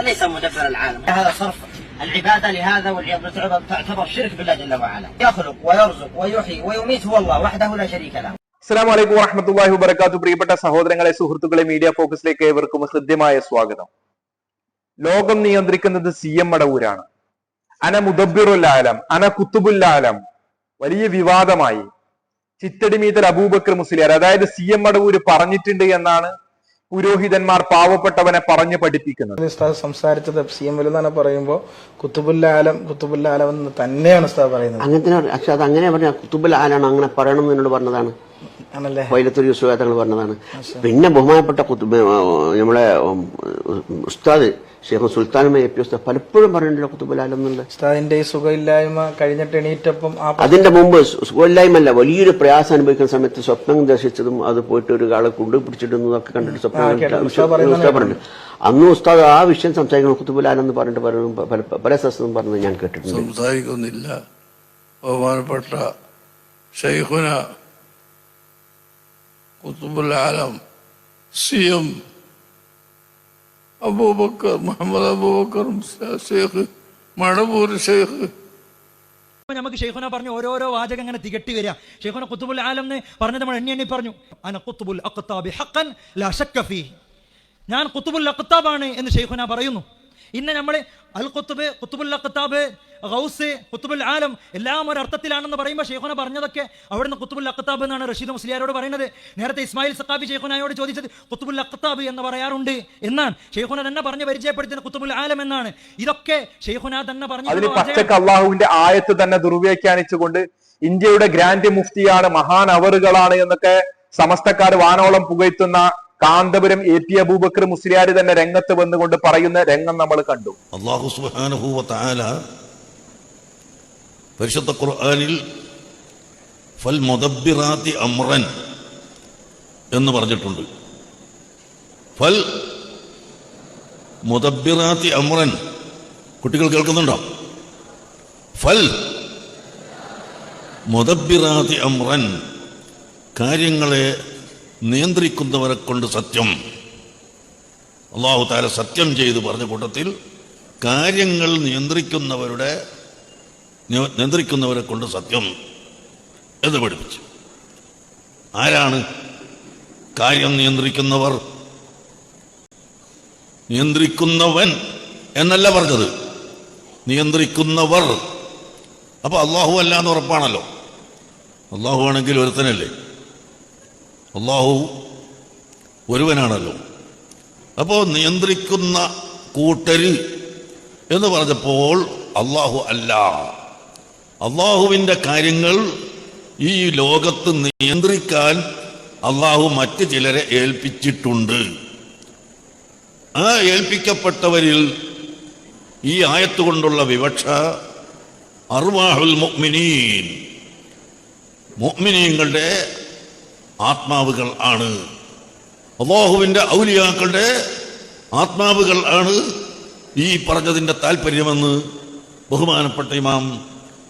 ليس مدبر العالم هذا صرف العبادة لهذا والعبادة تعتبر شرك بالله جل وعلا يخلق ويرزق ويحيي ويميت هو الله وحده لا شريك له അസ്സാം വലൈക്കും വറഹമത്തല്ലാഹി വബർക്കാത്തു പ്രിയപ്പെട്ട സഹോദരങ്ങളെ സുഹൃത്തുക്കളെ മീഡിയ ഫോക്കസിലേക്ക് ഏവർക്കും ഹൃദ്യമായ സ്വാഗതം ലോകം നിയന്ത്രിക്കുന്നത് സി എം മടവൂരാണ് അന മുദബിറുൽ ആലം അന കുത്തുബുൽ ആലം വലിയ വിവാദമായി ചിത്തടിമീതൽ അബൂബക്കർ മുസ്ലിയാർ അതായത് സി എം മടവൂര് പറഞ്ഞിട്ടുണ്ട് എന്നാണ് പുരോഹിതന്മാർ പാവപ്പെട്ടവനെ പറഞ്ഞു പഠിപ്പിക്കുന്നത്. ഉസ്താദ് സംസാരിച്ചത് സി എം എന്നാണ് പറയുമ്പോൾ കുത്തുബുല്ലാലം കുത്തുബുല്ലാലം എന്ന് തന്നെയാണ് ഉസ്താദ് പറയുന്നത്. അങ്ങനെ. പക്ഷെ അത് അങ്ങനെ പറഞ്ഞ കുത്തുബുല്ലാലാണ് അങ്ങനെ പറയണം എന്ന് എന്നോട് പറഞ്ഞതാണ്. ആണല്ലേ? വൈലത്തൂർ യൂസുഫ് തങ്ങൾ പറഞ്ഞതാണ്. പിന്നെ ബഹുമാനപ്പെട്ട കുത്തുബ് നമ്മളെ ഉസ്താദ് ഷെയ്ഖ് സുൽത്താൻ ഉസ്താദ് പലപ്പോഴും പറഞ്ഞിട്ടുള്ള എന്നുള്ള ഉസ്താദിന്റെ ഈ സുഖമില്ലായ്മ കഴിഞ്ഞിട്ട് എണീറ്റപ്പം ആ അതിന്റെ മുമ്പ് സുഖമില്ലായ്മല്ല വലിയൊരു പ്രയാസം അനുഭവിക്കുന്ന സമയത്ത് സ്വപ്നം ദർശിച്ചതും അത് പോയിട്ട് ഒരു ആളെ കൊണ്ടുപിടിച്ചിടുന്നതൊക്കെ കണ്ടിട്ട് സ്വപ്നം പറഞ്ഞിട്ടുണ്ട്. പറഞ്ഞു അന്ന് ഉസ്താദ് ആ വിഷയം സംസാരിക്കണം എന്ന് പറഞ്ഞിട്ട് പറഞ്ഞു പല പല സ്ഥലത്തും പറഞ്ഞത് ഞാൻ കേട്ടിട്ടുണ്ട്. സംസാരിക്കുന്നില്ല. ബഹുമാനപ്പെട്ട ഷെയ്ഖുന കുത്തുബുൽ ആലം സി എം അബൂബക്കർ മുഹമ്മദ് അബൂബക്കർ ഷെയ്ഖ് മണപൂർ അപ്പൊ നമുക്ക് ഷെയ്ഖുന പറഞ്ഞു ഓരോരോ വാചകം അങ്ങനെ തികട്ടി വരിക ഷെയ്ഖുന കുത്തുബുൽ ആലം എന്ന് പറഞ്ഞത് നമ്മൾ എണ്ണി എണ്ണി പറഞ്ഞു. അന കുത്തുബുൽ അഖ്താബി ഹഖൻ ലാ ഷക്കഫി ഞാൻ കുത്തുബുൽ അഖ്താബാണ് എന്ന് ഷെയ്ഖുന പറയുന്നു. ഇന്ന് നമ്മൾ അൽ കുത്തുബ് കുത്തുബുൽ അഖ്താബ് ഗൗസ് കുത്തുബുൽ ആലം എല്ലാം ഒരു അർത്ഥത്തിലാണെന്ന് പറയുമ്പോൾ ഷെയ്ഖുന പറഞ്ഞതൊക്കെ അവിടുന്ന് കുത്തുബുൽ അഖ്താബ് എന്നാണ് റഷീദ് മുസ്ലിയാരോട് പറയുന്നത്. നേരത്തെ ഇസ്മായിൽ സക്കാബി ഷെയ്ഖുനായോട് ചോദിച്ചത് കുത്തുബുൽ അഖ്താബ് എന്ന് പറയാറുണ്ട് എന്നാണ്. ഷെയ്ഖുന തന്നെ പറഞ്ഞ് പരിചയപ്പെടുത്തുന്ന കുത്തുബുൽ ആലം എന്നാണ്. ഇതൊക്കെ ഷെയ്ഖുന തന്നെ പറഞ്ഞു പച്ചക്ക് അള്ളാഹുവിന്റെ ആയത്ത് തന്നെ ദുർവ്യാഖ്യാനിച്ചുകൊണ്ട് ഇന്ത്യയുടെ ഗ്രാൻഡ് മുഫ്തിയാണ് മഹാൻ അവറുകളാണ് എന്നൊക്കെ സമസ്തക്കാർ വാനോളം പുകഴ്ത്തുന്ന കാന്തപുരം എ പി അബൂബക്കർ മുസ്ലിയാർ തന്നെ രംഗത്ത് വന്നുകൊണ്ട് പറയുന്ന രംഗം നമ്മൾ കണ്ടു. അള്ളാഹു തആല പരിശുദ്ധ ഖുർആനിൽ ഫൽ മുദബ്ബിറാത്തി അമ്രൻ എന്ന് പറഞ്ഞിട്ടുണ്ട്. ഫൽ മുദബ്ബിറാത്തി അമ്രൻ കുട്ടികൾ കേൾക്കുന്നുണ്ടോ? ഫൽ മുദബ്ബിറാത്തി അമ്രൻ കാര്യങ്ങളെ നിയന്ത്രിക്കുന്നവരെ കൊണ്ട് സത്യം. അള്ളാഹു താര സത്യം ചെയ്ത് പറഞ്ഞ കൂട്ടത്തിൽ കാര്യങ്ങൾ നിയന്ത്രിക്കുന്നവരുടെ നിയന്ത്രിക്കുന്നവരെ കൊണ്ട് സത്യം. എന്ന് പഠിപ്പിച്ചു. ആരാണ് കാര്യം നിയന്ത്രിക്കുന്നവർ? നിയന്ത്രിക്കുന്നവൻ എന്നല്ല പറഞ്ഞത്. നിയന്ത്രിക്കുന്നവർ. അപ്പൊ അള്ളാഹു അല്ല എന്ന് ഉറപ്പാണല്ലോ. അള്ളാഹു ആണെങ്കിൽ ഒരുത്തനല്ലേ? അള്ളാഹു ഒരുവനാണല്ലോ. അപ്പോൾ നിയന്ത്രിക്കുന്ന കൂട്ടര് എന്ന് പറഞ്ഞപ്പോൾ അള്ളാഹു അല്ല. അള്ളാഹുവിന്റെ കാര്യങ്ങൾ ഈ ലോകത്ത് നിയന്ത്രിക്കാൻ അള്ളാഹു മറ്റ് ചിലരെ ഏൽപ്പിച്ചിട്ടുണ്ട്. ആ ഏൽപ്പിക്കപ്പെട്ടവരിൽ ഈ ആയത്ത് കൊണ്ടുള്ള വിവക്ഷ അർവാഹുൽ മുഅ്മിനീൻ. മുഅ്മിനീങ്ങളുടെ ആത്മാവുകൾ ആണ്. അള്ളാഹുവിന്റെ ഔലിയാക്കളുടെ ആത്മാവുകൾ ആണ് ഈ പറഞ്ഞതിന്റെ താല്പര്യമെന്ന് ബഹുമാനപ്പെട്ട ഇമാം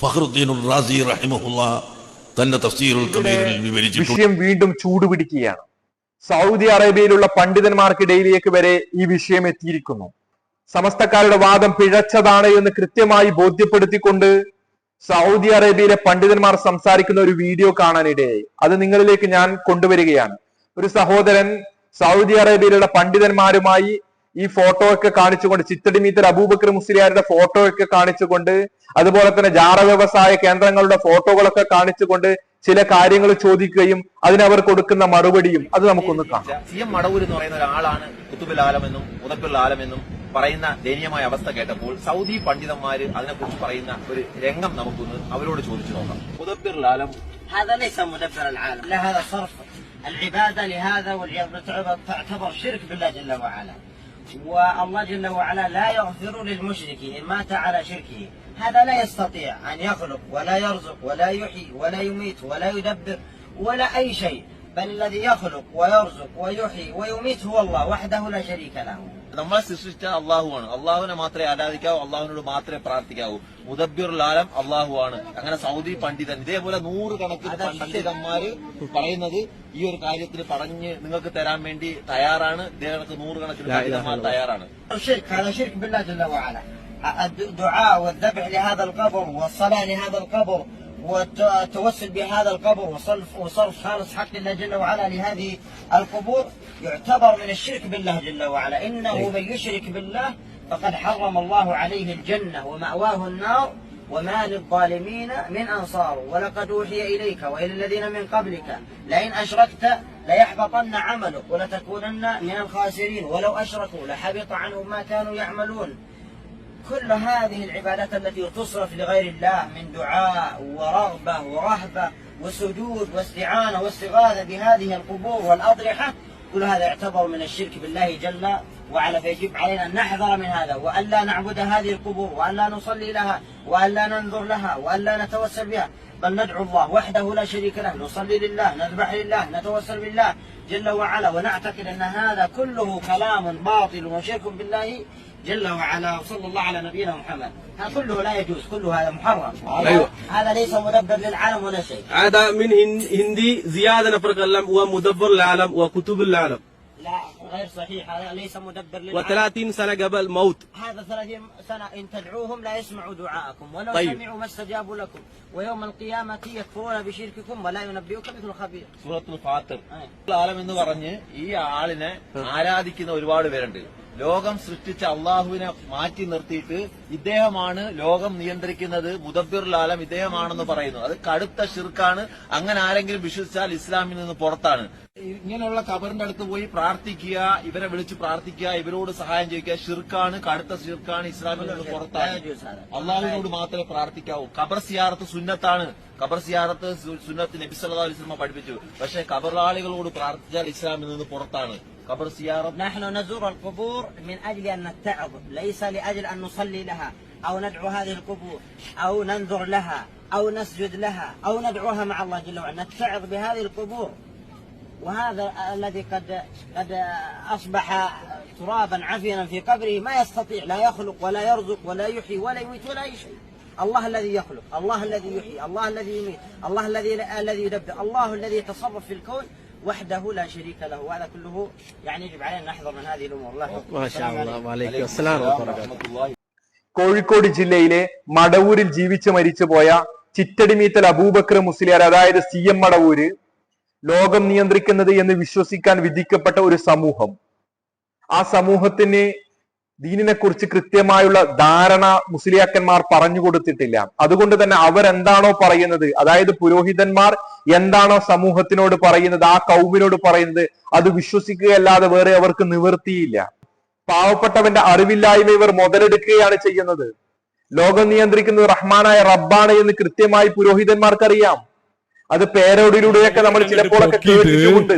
ഫഹ്റുദ്ദീൻ റാസി റഹിമഹുല്ല തന്റെ തഫ്സീറുൽ കബീറിൽ വിവരിച്ചിട്ടുണ്ട്. വിഷയം വീണ്ടും ചൂടുപിടിക്കുകയാണ്. സൗദി അറേബ്യയിലുള്ള പണ്ഡിതന്മാർക്കിടയിലേക്ക് വരെ ഈ വിഷയം എത്തിയിരിക്കുന്നു. സമസ്തക്കാരുടെ വാദം പിഴച്ചതാണ് എന്ന് കൃത്യമായി ബോധ്യപ്പെടുത്തിക്കൊണ്ട് സൗദി അറേബ്യയിലെ പണ്ഡിതന്മാർ സംസാരിക്കുന്ന ഒരു വീഡിയോ കാണാനിടയായി. അത് നിങ്ങളിലേക്ക് ഞാൻ കൊണ്ടുവരികയാണ്. ഒരു സഹോദരൻ സൗദി അറേബ്യയിലുള്ള പണ്ഡിതന്മാരുമായി ഈ ഫോട്ടോ ഒക്കെ കാണിച്ചുകൊണ്ട് ചിത്തടിമീത്തൽ അബൂബക്കർ മുസ്ലിയാരുടെ ഫോട്ടോ ഒക്കെ കാണിച്ചുകൊണ്ട് അതുപോലെ തന്നെ ജാറ വ്യവസായ കേന്ദ്രങ്ങളുടെ ഫോട്ടോകളൊക്കെ കാണിച്ചുകൊണ്ട് ചില കാര്യങ്ങൾ ചോദിക്കുകയും അതിനവർ കൊടുക്കുന്ന മറുപടിയും അത് നമുക്കൊന്ന് കാണാം. സി എം മടവൂർ എന്ന് പറയുന്ന ഒരാളാണ് കുത്തുബിൽ ആലമെന്നും ഉദപ്പിൽ ആലമെന്നും പറയുന്ന ദയനീയമായ അവസ്ഥ കേട്ടപ്പോൾ സൗദി പണ്ഡിതന്മാര് അതിനെക്കുറിച്ച് പറയുന്ന ഒരു രംഗം നമുക്കൊന്ന് അവരോട് ചോദിച്ചു നോക്കാം മുതബിർ ആലം هذا ليس مدبر العالم لا هذا صرف العبادة لهذا والعبادة تعتبر شرك بالله جل وعلا والله جل وعلا لا يغفر للمشرك إن مات على شركه هذا لا يستطيع أن يخلق ولا يرزق ولا يحيي ولا يميت ولا يدبر ولا أي شيء بل الذي يخلق ويرزق ويحيي ويميت هو الله وحده لا شريك له നമ്മളെ സൃഷ്ടിച്ച അള്ളാഹുവാണ് അള്ളാഹുവിനെ മാത്രമേ ആരാധിക്കാവൂ അള്ളാഹുവിനോട് മാത്രമേ പ്രാർത്ഥിക്കാവൂ മുദബ്ബിർ ലാലം അള്ളാഹുവാണ് അങ്ങനെ സൗദി പണ്ഡിതൻ ഇതേപോലെ നൂറുകണക്കിന് പണ്ഡിതന്മാര് പറയുന്നത് ഈ ഒരു കാര്യത്തിൽ പറഞ്ഞ് നിങ്ങൾക്ക് തരാൻ വേണ്ടി തയ്യാറാണ് ഇതേകണക്ക് നൂറുകണക്കിന് പണ്ഡിതന്മാർ തയ്യാറാണ് الشرك هذا شرك بالله جل وعلا الدعاء والذبح لهذا القبر والصلاة لهذا القبر والتوسل بهذا القبر وصرف وصرف خالص حق الله جل وعلا لهذه القبور يعتبر من الشرك بالله جل وعلا. إنه من يشرك بالله فقد حرم الله عليه الجنة ومأواه النار وما للظالمين من أنصار. ولقد أوحي إليك وإلى الذين من قبلك لئن أشركت ليحبطن عملك ولتكونن من الخاسرين. ولو أشركوا لحبط عنهم ما كانوا يعملون. كل هذه العبادات التي تصرف لغير الله من دعاء ورغبة ورهبة وسجود واستعانة واستغاثة بهذه القبور والأضرحة كل هذا يعتبر من الشرك بالله جل وعلا فيجب علينا أن نحذر من هذا وأن لا نعبد هذه القبور وأن لا نصلي لها وأن لا ننظر لها وأن لا نتوسل بها بل ندعو الله وحده لا شريك له نصلي لله نذبح لله نتوسل بالله جل وعلا ونعتقد أن هذا كله كلام باطل وشرك بالله جل وعلا وصلى الله على نبينا محمد هذا كله لا يجوز كله هذا محرم أيوة. هذا ليس مدبر للعالم ولا شيء هذا من هن- هندي زيادة نفرق اللم ومدبر العالم وكتب العالم لا غير صحيح هذا ليس مدبر للعالم و30 سنة قبل موت هذا 30 سنة إن تدعوهم لا يسمعوا دعاءكم ولو طيب. سمعوا ما استجابوا لكم ويوم القيامة يكفرون بشرككم ولا ينبئك مثل خبير സൂറത്തുൽ ഫാത്തിർ ആലം എന്ന് പറഞ്ഞ് ഈ ആളിനെ ആരാധിക്കുന്ന ഒരുപാട് പേരുണ്ട് ലോകം സൃഷ്ടിച്ച അള്ളാഹുവിനെ മാറ്റി നിർത്തിയിട്ട് ഇദ്ദേഹമാണ് ലോകം നിയന്ത്രിക്കുന്നത് മുദബിറുൽ ആലം ഇദ്ദേഹമാണെന്ന് പറയുന്നു അത് കടുത്ത ഷിർക്കാണ് അങ്ങനെ ആരെങ്കിലും വിശ്വസിച്ചാൽ ഇസ്ലാമിൽ നിന്ന് പുറത്താണ്. ഇങ്ങനെയുള്ള കബറിന്റെ അടുത്ത് പോയി പ്രാർത്ഥിക്കുക ഇവരെ വിളിച്ച് പ്രാർത്ഥിക്കുക ഇവരോട് സഹായം ചോദിക്കുക. ഷിർക്കാണ് കടുത്ത ഷിർക്കാണ് ഇസ്ലാമിൽ നിന്ന് പുറത്താണ്. അള്ളാഹുവിനോട് മാത്രമേ പ്രാർത്ഥിക്കാവൂ. കബർ സിയാറത്ത് സുന്നത്താണ്. കബർ സിയാറത്ത് സുന്നത്ത് നബി സല്ലല്ലാഹു അലൈഹി സ്വലമ പഠിപ്പിച്ചു. പക്ഷെ കബറാളികളോട് പ്രാർത്ഥിച്ചാൽ ഇസ്ലാമിൽ നിന്ന് പുറത്താണ്. قبر سيارة. نحن نزور القبور من أجل أن نتعظ ليس لأجل أن نصلي لها أو ندعو هذه القبور أو ننذر لها أو نسجد لها أو ندعوها مع الله جل وعلا نتعظ بهذه القبور. وهذا الذي قد قد أصبح ترابا عفنا في قبره ما يستطيع لا يخلق ولا يرزق ولا يحيي ولا يميت ولا أي شيء الله الذي يخلق الله الذي يحيي الله الذي يميت الله الذي الذي يدبر الله الذي يتصرف في الكون وحده لا شريك له وهذا كله يعني يجب علينا ان نحذر من هذه الامور الله أكبر. ما شاء السلام الله عليكم. وعليكم السلام ورحمة الله وبركاته റഹ്മത്തുള്ളാഹി കോഴിക്കോട് ജില്ലയിലെ മടവൂരിൽ ജീവിച്ച് മരിച്ചുപോയ ചിറ്റടിമീത്തൽ അബൂബക്കർ മുസ്ലിയാർ അതായത് സി എം മടവൂര് ലോകം നിയന്ത്രിക്കുന്നത് എന്ന് വിശ്വസിക്കാൻ വിധിക്കപ്പെട്ട ഒരു സമൂഹം ആ സമൂഹത്തിന് ദീനിനെ കുറിച്ച് കൃത്യമായുള്ള ധാരണ മുസ്ലിയാക്കന്മാർ പറഞ്ഞു കൊടുത്തിട്ടില്ല. അതുകൊണ്ട് തന്നെ അവരെന്താണോ പറയുന്നത് അതായത് പുരോഹിതന്മാർ എന്താണോ സമൂഹത്തിനോട് പറയുന്നത് ആ കൗമിനോട് പറയുന്നത് അത് വിശ്വസിക്കുകയല്ലാതെ വേറെ അവർക്ക് നിവൃത്തിയില്ല. പാവപ്പെട്ടവന്റെ അറിവില്ലായ്മ ഇവർ മുതലെടുക്കുകയാണ് ചെയ്യുന്നത്. ലോകം നിയന്ത്രിക്കുന്നത് റഹ്മാനായ റബ്ബാണ് എന്ന് കൃത്യമായി പുരോഹിതന്മാർക്കറിയാം. അത് പേരോടിലൂടെയൊക്കെ നമ്മൾ ചിലപ്പോഴൊക്കെ കേട്ടിട്ടുണ്ട്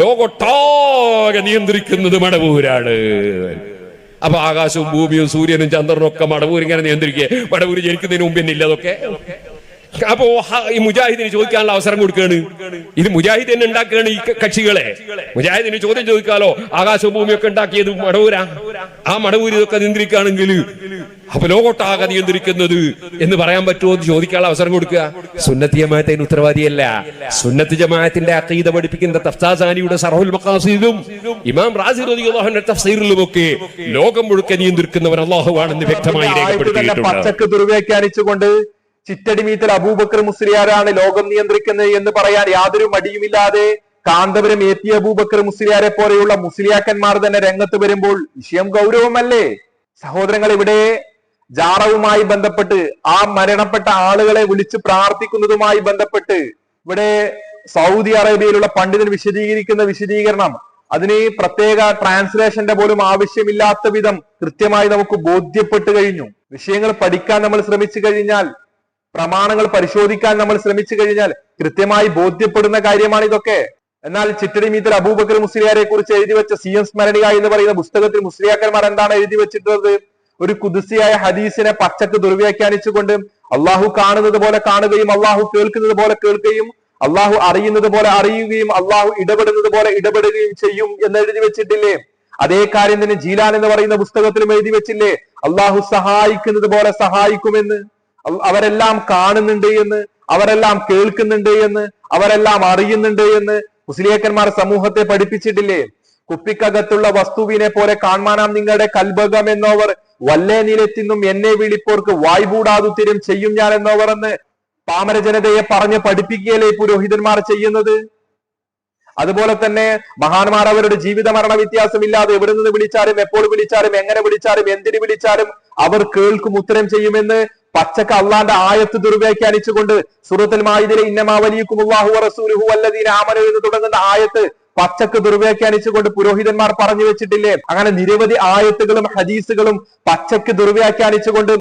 ലോകൊട്ടാകെ നിയന്ത്രിക്കുന്നത് മടവൂരാണ്. അപ്പൊ ആകാശവും ഭൂമിയും സൂര്യനും ചന്ദ്രനും ഒക്കെ മടവൂർ ഇങ്ങനെ നിയന്ത്രിക്കുക മടവൂര് ജനിക്കുന്നതിന് മുമ്പ് എന്നില്ല അതൊക്കെ? അപ്പോ ഈ മുജാഹിദിന് ചോദിക്കാനുള്ള അവസരം കൊടുക്കുകയാണ്. ഇത് മുജാഹിദ് തന്നെ ഉണ്ടാക്കുകയാണ് ഈ കക്ഷികളെ. മുജാഹിദിന് ചോദ്യം ചോദിക്കാലോ ആകാശവും ഭൂമിയൊക്കെ ഉണ്ടാക്കിയത് മടവൂരാ? ആ മടവൂര് ഇതൊക്കെ നിയന്ത്രിക്കുകയാണെങ്കിൽ അപ്പൊ ലോകോട്ടാകെ നിയന്ത്രിക്കുന്നത് എന്ന് പറയാൻ പറ്റുമോ എന്ന് ചോദിക്കാനുള്ള അവസരം കൊടുക്കുക? സുന്നത്ത് ജമാഅത്തിന് ഉത്തരവാദിയല്ല. സുന്നത്ത് ജമാഅത്തിന്റെ അക്കീത പഠിപ്പിക്കുന്ന തഫ്താസാനിയുടെ സർഹുൽ മഖാസിദും ഇമാം റാസി റളിയല്ലാഹുവിന്റെ തഫ്സീറിലും ഒക്കെ ലോകം മുഴുക്കെ നിയന്ത്രിക്കുന്നവൻ അള്ളാഹുവാണെന്ന് വ്യക്തമായി രേഖപ്പെടുത്തിയിട്ടുണ്ട്. പച്ചക്ക് ദുർവ്യാഖ്യാനിച്ചുകൊണ്ട് ചിറ്റടിമീത്തൽ അബൂബക്കർ മുസ്ലിയാരാണ് ലോകം നിയന്ത്രിക്കുന്നത് എന്ന് പറയാൻ യാതൊരു മടിയുമില്ലാതെ കാന്തപുരം എ പി അബൂബക്കർ മുസ്ലിയാരെ പോലെയുള്ള മുസ്ലിയാക്കന്മാർ തന്നെ രംഗത്ത് വരുമ്പോൾ വിഷയം ഗൗരവമല്ലേ? സഹോദരങ്ങൾ ഇവിടെ ജാറവുമായി ബന്ധപ്പെട്ട് ആ മരണപ്പെട്ട ആളുകളെ വിളിച്ച് പ്രാർത്ഥിക്കുന്നതുമായി ബന്ധപ്പെട്ട് ഇവിടെ സൗദി അറേബ്യയിലുള്ള പണ്ഡിതൻ വിശദീകരിക്കുന്ന വിശദീകരണം. അതിന് പ്രത്യേക ട്രാൻസ്ലേഷന്റെ പോലും ആവശ്യമില്ലാത്ത വിധം കൃത്യമായി നമുക്ക് ബോധ്യപ്പെട്ട് കഴിഞ്ഞു. വിഷയങ്ങൾ പഠിക്കാൻ നമ്മൾ ശ്രമിച്ചു കഴിഞ്ഞാൽ പ്രമാണങ്ങൾ പരിശോധിക്കാൻ നമ്മൾ ശ്രമിച്ചു കഴിഞ്ഞാൽ കൃത്യമായി ബോധ്യപ്പെടുന്ന കാര്യമാണ് ഇതൊക്കെ. എന്നാൽ ചിറ്റടി മീതൽ അബൂബക്കർ മുസ്ലിയാരെ കുറിച്ച് എഴുതി വെച്ച സി എം സ്മരണിക എന്ന് പറയുന്ന പുസ്തകത്തിൽ മുസ്ലിയാക്കന്മാർ എന്താണ് എഴുതി വെച്ചിട്ടുള്ളത്? ഒരു കുതിസിയായ ഹദീസിനെ പച്ചക്ക് ദുർവ്യാഖ്യാനിച്ചുകൊണ്ട് അള്ളാഹു കാണുന്നത് പോലെ കാണുകയും അള്ളാഹു കേൾക്കുന്നത് പോലെ കേൾക്കുകയും അള്ളാഹു അറിയുന്നത് പോലെ അറിയുകയും അള്ളാഹു ഇടപെടുന്നത് പോലെ ഇടപെടുകയും ചെയ്യും എന്ന് എഴുതി വെച്ചിട്ടില്ലേ? അതേ കാര്യം തന്നെ ജീലാൻ എന്ന് പറയുന്ന പുസ്തകത്തിലും എഴുതി വെച്ചില്ലേ? അള്ളാഹു സഹായിക്കുന്നത് പോലെ സഹായിക്കുമെന്ന്. അവരെല്ലാം കാണുന്നുണ്ട് എന്ന് അവരെല്ലാം കേൾക്കുന്നുണ്ട് എന്ന് അവരെല്ലാം അറിയുന്നുണ്ട് എന്ന് മുസ്ലിയക്കന്മാർ സമൂഹത്തെ പഠിപ്പിച്ചിട്ടില്ലേ? കുപ്പിക്കകത്തുള്ള വസ്തുവിനെ പോലെ കാണാനാം നിങ്ങളുടെ കൽബകം എന്നോവർ. വല്ലേ നിലത്തിന്നും എന്നെ വിളിപ്പോർക്ക് വായ്പൂടാതുത്തിരും ചെയ്യും ഞാൻ എന്നോവർ എന്ന് പാമര ജനതയെ പറഞ്ഞ് പഠിപ്പിക്കുകയല്ലേ പുരോഹിതന്മാർ ചെയ്യുന്നത്? അതുപോലെ തന്നെ മഹാന്മാർ അവരുടെ ജീവിത മരണ വ്യത്യാസമില്ലാതെ എവിടെ നിന്ന് വിളിച്ചാലും എപ്പോൾ വിളിച്ചാലും എങ്ങനെ വിളിച്ചാലും എന്തിനു വിളിച്ചാലും അവർ കേൾക്കും ഉത്തരം ചെയ്യുമെന്ന് പച്ചക്ക് അള്ളാന്റെ ആയത്ത് ദുർവ്യാഖ്യാനിച്ചുകൊണ്ട് റസൂലുഹു അല്ലദീന ആമനു എന്ന് തുടങ്ങുന്ന ആയത്ത് പച്ചക്ക് ദുർവ്യാഖ്യാനിച്ചുകൊണ്ട് പുരോഹിതന്മാർ പറഞ്ഞു വെച്ചിട്ടില്ലേ? അങ്ങനെ നിരവധി ആയത്തുകളും ഹദീസുകളും പച്ചക്ക് ദുർവ്യാഖ്യാനിച്ചുകൊണ്ട്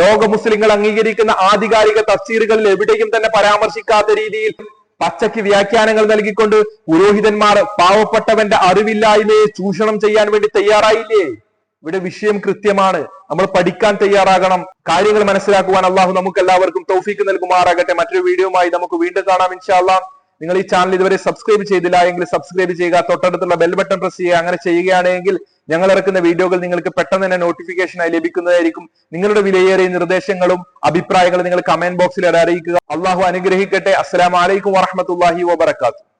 ലോക മുസ്ലിങ്ങൾ അംഗീകരിക്കുന്ന ആധികാരിക തഫ്സീറുകളിൽ എവിടെയും തന്നെ പരാമർശിക്കാത്ത രീതിയിൽ പച്ചക്ക് വ്യാഖ്യാനങ്ങൾ നൽകിക്കൊണ്ട് പുരോഹിതന്മാർ പാവപ്പെട്ടവന്റെ അറിവില്ലായ്മയെ ചൂഷണം ചെയ്യാൻ വേണ്ടി തയ്യാറായില്ലേ? ഇവിടെ വിഷയം കൃത്യമാണ്. നമ്മൾ പഠിക്കാൻ തയ്യാറാകണം. കാര്യങ്ങൾ മനസ്സിലാക്കുവാൻ അള്ളാഹു നമുക്ക് എല്ലാവർക്കും തൗഫീക്ക് നൽകുമാറാകട്ടെ. മറ്റൊരു വീഡിയോയുമായി നമുക്ക് വീണ്ടും കാണാം ഇൻഷാല്ലാ നിങ്ങൾ ഈ ചാനൽ ഇതുവരെ സബ്സ്ക്രൈബ് ചെയ്തില്ല എങ്കിൽ സബ്സ്ക്രൈബ് ചെയ്യുക. തൊട്ടടുത്തുള്ള ബെൽ ബട്ടൺ പ്രസ് ചെയ്യുക. അങ്ങനെ ചെയ്യുകയാണെങ്കിൽ ഞങ്ങൾ ഇറക്കുന്ന വീഡിയോകൾ നിങ്ങൾക്ക് പെട്ടെന്ന് തന്നെ നോട്ടിഫിക്കേഷനായി ലഭിക്കുന്നതായിരിക്കും. നിങ്ങളുടെ വിലയേറിയ നിർദ്ദേശങ്ങളും അഭിപ്രായങ്ങളും നിങ്ങൾ കമന്റ് ബോക്സിൽ അറിയിക്കുക. അള്ളാഹു അനുഗ്രഹിക്കട്ടെ. അസ്സലാമലൈക്കും വാഹമത്തല്ലാഹി വബർക്കാത്തു